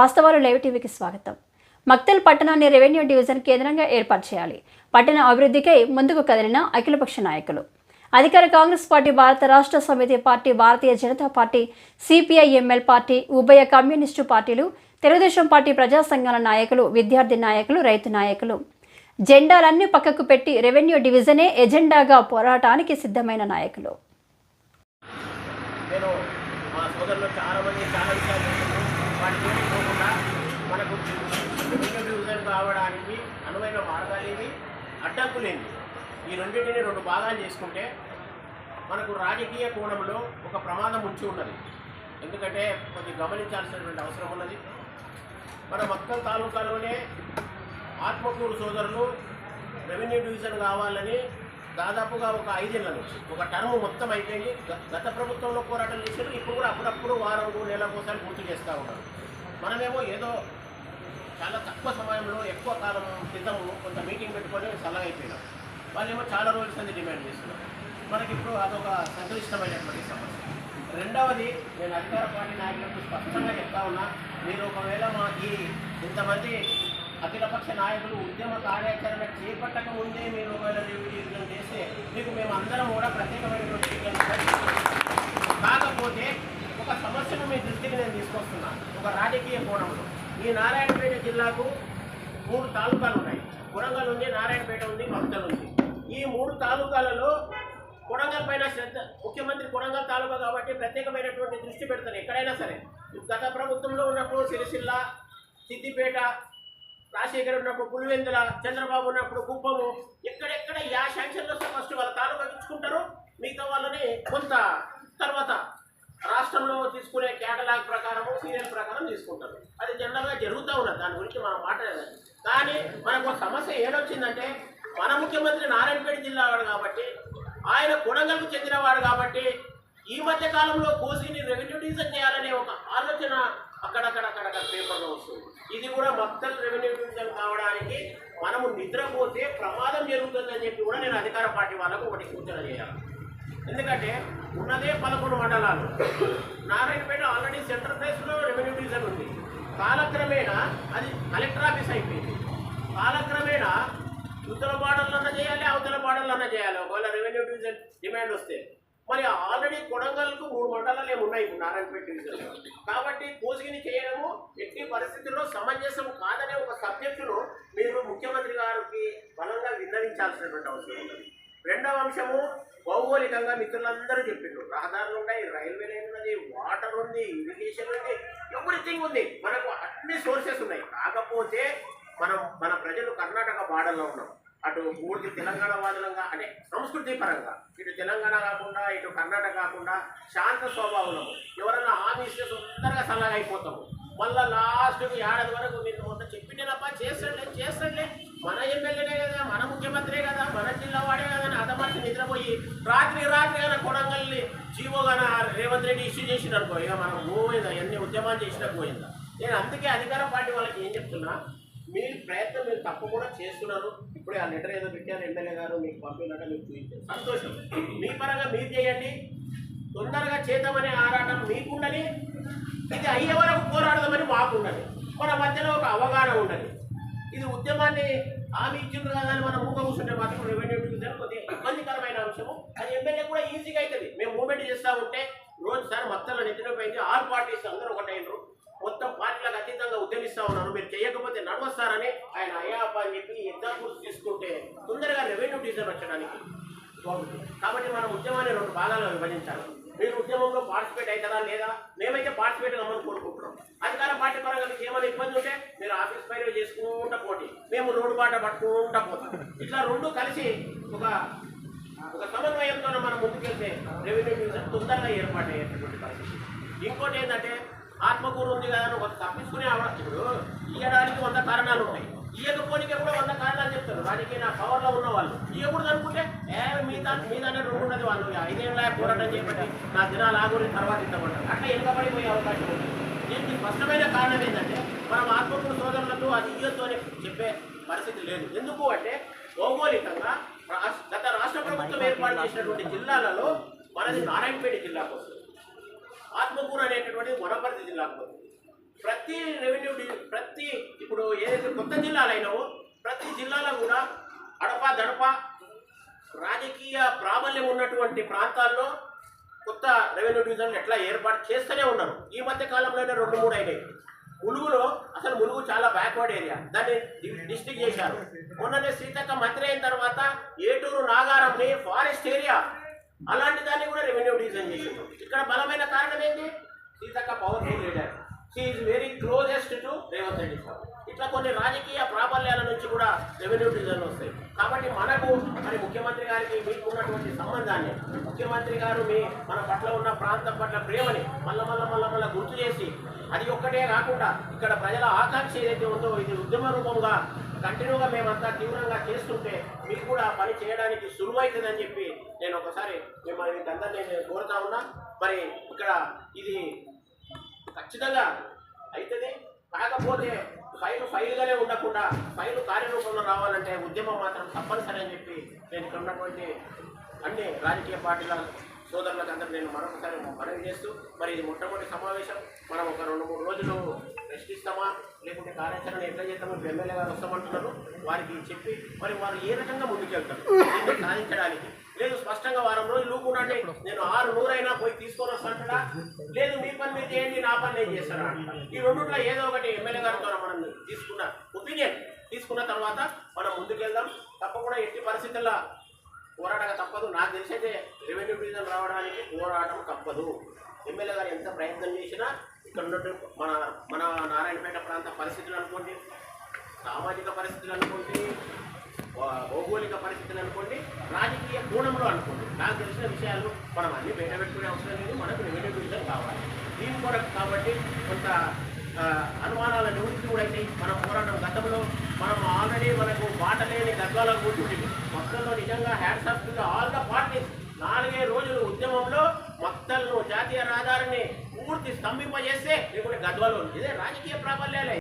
వాస్తవాలు లైవ్ టీవీకి స్వాగతం. మక్తల్ పట్టణాన్ని రెవెన్యూ డివిజన్ కేంద్రంగా ఏర్పాటు చేయాలి. పట్టణ అభివృద్ధికై ముందుకు కదిలిన అఖిలపక్ష నాయకులు. అధికార Congress party Bharat Rashtra Samithi party Bharatiya Janata party CPI ML party ఉభయ కమ్యూనిస్టు పార్టీలు తెలుగుదేశం పార్టీ ప్రజా సంఘాల నాయకులు విద్యార్థి నాయకులు రైతు నాయకులు. జెండాలన్నీ పక్కకు పెట్టి రెవెన్యూ డివిజనే ఎజెండాగా పోరాటానికి సిద్ధమైన నాయకులు. నేను మా సోదరులు చాలా మంది చాలా విషయాలు వాటి జోలికి డివిజన్ కావడానికి అనువైన మార్గాలు ఏవి అడ్డంకులేవి ఈ రెండింటిని రెండు భాగాలు చేసుకుంటే మనకు రాజకీయ కోణంలో ఒక ప్రమాదం ఉంచి ఉన్నది. ఎందుకంటే కొద్ది గమనించాల్సినటువంటి అవసరం ఉన్నది. మన మక్కల్ తాలూకాలోనే ఆత్మకూరు సోదరులు రెవెన్యూ డివిజన్ కావాలని దాదాపుగా ఒక ఐదేళ్ళ నుంచి ఒక టర్మ్ మొత్తం అయిపోయింది. గ- గత ప్రభుత్వంలో పోరాటం చేశారు. ఇప్పుడు కూడా అప్పుడప్పుడు వారం నెలకోసారి పూర్తి చేస్తూ ఉన్నారు. మనమేమో ఏదో చాలా తక్కువ సమయంలో ఎక్కువ కాలం క్రితం కొంత మీటింగ్ పెట్టుకొని సలహా అయిపోయినాం వాళ్ళేమో చాలా రోజుల సంది డిమాండ్ చేస్తున్నారు. మనకి ఇప్పుడు అదొక సంక్లిష్టమైనటువంటి సమస్య. రెండవది నేను అధికార పార్టీ నాయకులకు స్పష్టంగా చెప్తా ఉన్నా మీరు ఒకవేళ మా ఈ ఇంతమంది అఖిలపక్ష నాయకులు ఉద్యమ కార్యాచరణ చేపట్టక ముందే మీరు ఒకవేళ రివ్యూ చేస్తే మీకు మేము అందరం కూడా ప్రత్యేకమైనటువంటి కాకపోతే ఒక సమస్యను మీ దృష్టికి నేను తీసుకొస్తున్నాను ఒక రాజకీయ కోణంలో. ఈ నారాయణపేట జిల్లాకు మూడు తాలూకాలు ఉన్నాయి. కొడంగల్ ఉంది నారాయణపేట ఉంది భక్తలు ఉంది. ఈ మూడు తాలూకాలలో కొడంగల్ పైన శ్రద్ధ ముఖ్యమంత్రి కొడంగల్ తాలూకా కాబట్టి ప్రత్యేకమైనటువంటి దృష్టి పెడతారు. ఎక్కడైనా సరే గత ప్రభుత్వంలో ఉన్నప్పుడు సిరిసిల్ల సిద్దిపేట రాజశేఖర్ ఉన్నప్పుడు పులివెందుల చంద్రబాబు ఉన్నప్పుడు కుప్పము ఎక్కడెక్కడ యా శాంక్షన్లు వస్తే ఫస్ట్ వాళ్ళ తాలూకా ఇచ్చుకుంటారు మిగతా వాళ్ళని కొంత తర్వాత రాష్ట్రంలో తీసుకునే కేటలాగ్ ప్రకారం సీరియల్ ప్రకారం తీసుకుంటారు అది జనరల్గా జరుగుతూ ఉన్నది దాని గురించి మనం మాట్లాడేది కానీ మనకు ఒక సమస్య ఏడొచ్చిందంటే మన ముఖ్యమంత్రి నారాయణపేట జిల్లా వాడు కాబట్టి ఆయన కొడంగల్కు చెందినవాడు కాబట్టి ఈ మధ్య కాలంలో కోసిని రెవెన్యూ డివిజన్ చేయాలనే ఒక ఆలోచన అక్కడక్కడక్కడక్కడ పేపర్లో వస్తుంది. ఇది కూడా మొత్తం రెవెన్యూ డివిజన్ కావడానికి మనము నిద్రపోతే ప్రమాదం జరుగుతుందని చెప్పి కూడా నేను అధికార పార్టీ వాళ్ళకు ఒకటి సూచన చేయాలి. ఎందుకంటే ఉన్నదే పదకొండు మండలాలు. నారాయణపేట ఆల్రెడీ సెంటర్ ప్లేస్లో రెవెన్యూ డివిజన్ ఉంది. కాలక్రమేణా అది కలెక్టర్ ఆఫీస్ అయిపోయింది. కాలక్రమేణా ఉత్తర బార్డర్లన్నా చేయాలి అవతల బార్డర్లన్నా చేయాలి. ఒకవేళ రెవెన్యూ డివిజన్ డిమాండ్ వస్తే. మరి ఆల్రెడీ కొడంగల్కు మూడు మండలాలు ఏమి ఉన్నాయి? ఇప్పుడు నారాయణపేట డివిజన్ కాబట్టి కోసిగిని చేయడము ఎట్టి పరిస్థితుల్లో సమంజసం కాదనే ఒక సబ్జెక్టును మీరు ముఖ్యమంత్రి గారికి బలంగా విన్నవించాల్సినటువంటి అవసరం ఉన్నది. రెండవ అంశము భౌగోళికంగా మిత్రులందరూ చెప్పిండ్రు. రహదారులు ఉన్నాయి రైల్వే లైన్ ఉన్నది వాటర్ ఉంది ఇరిగేషన్ ఉంది ఎవ్రీథింగ్ ఉంది. మనకు అన్ని సోర్సెస్ ఉన్నాయి. కాకపోతే మనం మన ప్రజలు కర్ణాటక బార్డర్లో ఉన్నాం. అటు పూర్తి తెలంగాణ వాదులంగా అంటే సంస్కృతి పరంగా. ఇటు తెలంగాణ కాకుండా ఇటు కర్ణాటక కాకుండా శాంత స్వభావం ఎవరన్నా హామీ ఇస్తే తొందరగా అయిపోతాము. మళ్ళా లాస్ట్కి ఏడాది వరకు మీరు మొన్న చెప్పిండేనప్ప చేస్తాడులే చేస్తాడులే. మన ఎమ్మెల్యేనే కదా మన ముఖ్యమంత్రే కదా మన జిల్లా వాడే కదా అని అతమర్చి నిద్రపోయి రాత్రి రాత్రి అయినా కొడంగల్ని జీవోగాన రేవంత్ రెడ్డి ఇష్యూ చేసిన అనుకో ఇక మనం పోయిందా? ఎన్ని ఉద్యమాలు చేసినా పోయిందా? నేను అందుకే అధికార పార్టీ వాళ్ళకి ఏం చెప్తున్నా మీ ప్రయత్నం మీరు తప్పకుండా చేస్తున్నారు. ఇప్పుడే ఆ లెటర్ ఏదో పెట్టారు ఎమ్మెల్యే గారు మీకు పంపినట్టు మీకు చూపించారు. సంతోషం. మీ పరంగా మీరు చేయండి. తొందరగా చేద్దామనే ఆరాటం మీకుండని ఇది అయ్యే వరకు పోరాడదామని మాకుండని మన మధ్యలో ఒక అవగాహన ఉండదు ఇది ఉద్యమాన్ని హామీ ఇచ్చిండ్రు కదా అని మనం మూగ కూర్చుంటే మాత్రం రెవెన్యూ డివిజన్ కొద్దిగా ఇబ్బందికరమైన అంశము. అది ఎమ్మెల్యే కూడా ఈజీగా అవుతుంది మేము మూమెంట్ చేస్తూ ఉంటే రోజు సార్ మొత్తంలో నెత్తినపోయింది ఆల్ పార్టీస్ అందరూ ఒకటైనరు ఉపయోగిస్తా ఉన్నారు. మీరు చేయకపోతే నడవస్తారని ఆయన అయ్యాప అని చెప్పి ఎగ్జాంపుల్స్ తీసుకుంటే తొందరగా రెవెన్యూ డివిజన్ వచ్చడానికి బాగుంటుంది. కాబట్టి మనం ఉద్యమాన్ని రెండు భాగాలుగా విభజించాలి. మీరు ఉద్యమంలో పార్టిసిపేట్ అవుతారా లేదా? మేమైతే పార్టిసిపేట్ అవ్వమని కోరుకుంటున్నాం. అధికార పార్టీ పరంగా మీకు ఏమైనా ఇబ్బంది ఉంటే మీరు ఆఫీస్ పైన చేసుకుంటా పోటీ మేము రోడ్డు బాట పట్టుకుంటా పోతాం. ఇట్లా రెండు కలిసి ఒక ఒక సమన్వయంతో మనం ముందుకెళ్తే రెవెన్యూ డివిజన్ తొందరగా ఏర్పాటు అయ్యేటటువంటి పరిస్థితి. ఇంకోటి ఏంటంటే ఆత్మకూరు ఉంది కదా అని ఒక తప్పించుకునే ఇప్పుడు ఇయ్యడానికి వంద కారణాలు ఉన్నాయి ఇయ్యకపోనికే కూడా వంద కారణాలు చెప్తారు. దానికి నా పవర్లో ఉన్న వాళ్ళు ఇయ్యకూడదు అనుకుంటే ఏ మిగతా మీదనే రెండు ఉన్నది వాళ్ళు. ఐదేళ్ళ పోరాటం చేపట్టి నా దినాలు ఆగురి తర్వాత ఇద్దామంటారు అట్లా వెనుకబడిపోయే అవకాశం ఉంది. దీనికి స్పష్టమైన కారణం ఏంటంటే మనం ఆత్మకూరు సోదరులకు అది ఇయ్యొద్దు అని చెప్పే పరిస్థితి లేదు. ఎందుకు అంటే భౌగోళికంగా గత రాష్ట్ర ప్రభుత్వం ఏర్పాటు చేసినటువంటి జిల్లాలలో మనది నారాయణపేట జిల్లాకు వస్తుంది. ఆత్మకూరు అనేటటువంటి వనపర్తి జిల్లాకు పోతుంది ప్రతి రెవెన్యూ ప్రతి ఇప్పుడు ఏదైతే కొత్త జిల్లాలైనావో ప్రతి జిల్లాలో కూడా అడప దడప రాజకీయ ప్రాబల్యం ఉన్నటువంటి ప్రాంతాల్లో కొత్త రెవెన్యూ డివిజన్లు ఎట్లా ఏర్పాటు చేస్తూనే ఉన్నారు. ఈ మధ్య కాలంలోనే రెండు మూడు అయినాయి. ములుగులో అసలు ములుగు చాలా బ్యాక్వర్డ్ ఏరియా దాన్ని డి- చేశారు. మొన్ననే సీతక్క మంత్రి అయిన తర్వాత ఏటూరు నాగారంని ఫారెస్ట్ ఏరియా అలాంటి దాన్ని కూడా రెవెన్యూ డివిజన్ చేసింది. ఇక్కడ బలమైన Seethakka powerful leader she very closest to Revanth Reddy sir ఇట్లా కొన్ని రాజకీయ ప్రాబల్యాల నుంచి కూడా రెవెన్యూ డివిజన్లు వస్తాయి. కాబట్టి మనకు మరి ముఖ్యమంత్రి గారికి మీకు ఉన్నటువంటి సంబంధాన్ని ముఖ్యమంత్రి గారు మీ మన పట్ల ఉన్న ప్రాంతం పట్ల ప్రేమని మళ్ళా మళ్ళా మళ్ళా మళ్ళా గుర్తు చేసి అది ఒక్కటే కాకుండా ఇక్కడ ప్రజల ఆకాంక్ష ఏదైతే ఉందో ఇది ఉద్యమ రూపంగా కంటిన్యూగా మేమంతా తీవ్రంగా చేస్తుంటే మీకు కూడా పని చేయడానికి సులువైతుందని చెప్పి నేను ఒకసారి మిమ్మల్ని మీకు అందరినీ నేను కోరుతా ఉన్నా. మరి ఇక్కడ ఇది ఖచ్చితంగా అవుతుంది కాకపోతే ఫైల్ ఫైల్గానే ఉండకుండా ఫైల్ కార్యరూపంలో రావాలంటే ఉద్యమం మాత్రం తప్పనిసరి అని చెప్పి నేను ఇక్కడ ఉన్నటువంటి అన్ని రాజకీయ పార్టీల సోదరులకు అందరూ నేను మరొకసారి మనవి చేస్తూ మరి ఇది మొట్టమొదటి సమావేశం. మనం ఒక రెండు మూడు రోజులు రెస్ట్ ఇస్తామా లేకుంటే కార్యాచరణ ఎట్లా చేస్తామో? ఎమ్మెల్యే గారు వస్తామంటున్నారు. వారికి చెప్పి మరి వారు ఏ రకంగా ముందుకెళ్తారు? సాధించడానికి. లేదు స్పష్టంగా వారం రోజులు లూకుంటే నేను ఆరు నూరైనా పోయి తీసుకొని వస్తాడా లేదు మీ పని మీరు చేయండి నా పని నేను చేస్తాను? ఈ రెండుట్లో ఏదో ఒకటి ఎమ్మెల్యే గారితో మనం తీసుకున్న ఒపీనియన్ తీసుకున్న తర్వాత మనం ముందుకెళ్దాం. తప్పకుండా ఎట్టి పరిస్థితుల్లో పోరాటం తప్పదు. నాకు తెలిసైతే రెవెన్యూ డివిజన్ రావడానికి పోరాటం తప్పదు. ఎమ్మెల్యే గారు ఎంత ప్రయత్నం చేసినా ఇక్కడ ఉన్నట్టు మన మన నారాయణపేట ప్రాంత పరిస్థితులు అనుకోండి సామాజిక పరిస్థితులు అనుకోండి భౌగోళిక పరిస్థితులు అనుకోండి రాజకీయ కోణంలో అనుకోండి నాకు తెలిసిన విషయాలు మనం అన్ని బయట పెట్టుకునే అవసరం లేదు మనకు రెవెన్యూ డివిజన్ కావాలి. దీని కొరకు కాబట్టి కొంత అనుమానాల నివృత్తి కూడా అయితే మన పోరాటం గతంలో మనం ఆల్రెడీ మనకు బాట లేని గద్వాలకు కూర్చుంటుంది మొత్తంలో నిజంగా hands off to all the parties నాలుగే రోజులు ఉద్యమంలో మొత్తంలో జాతీయ రహదారిని పూర్తి స్తంభింపజేస్తే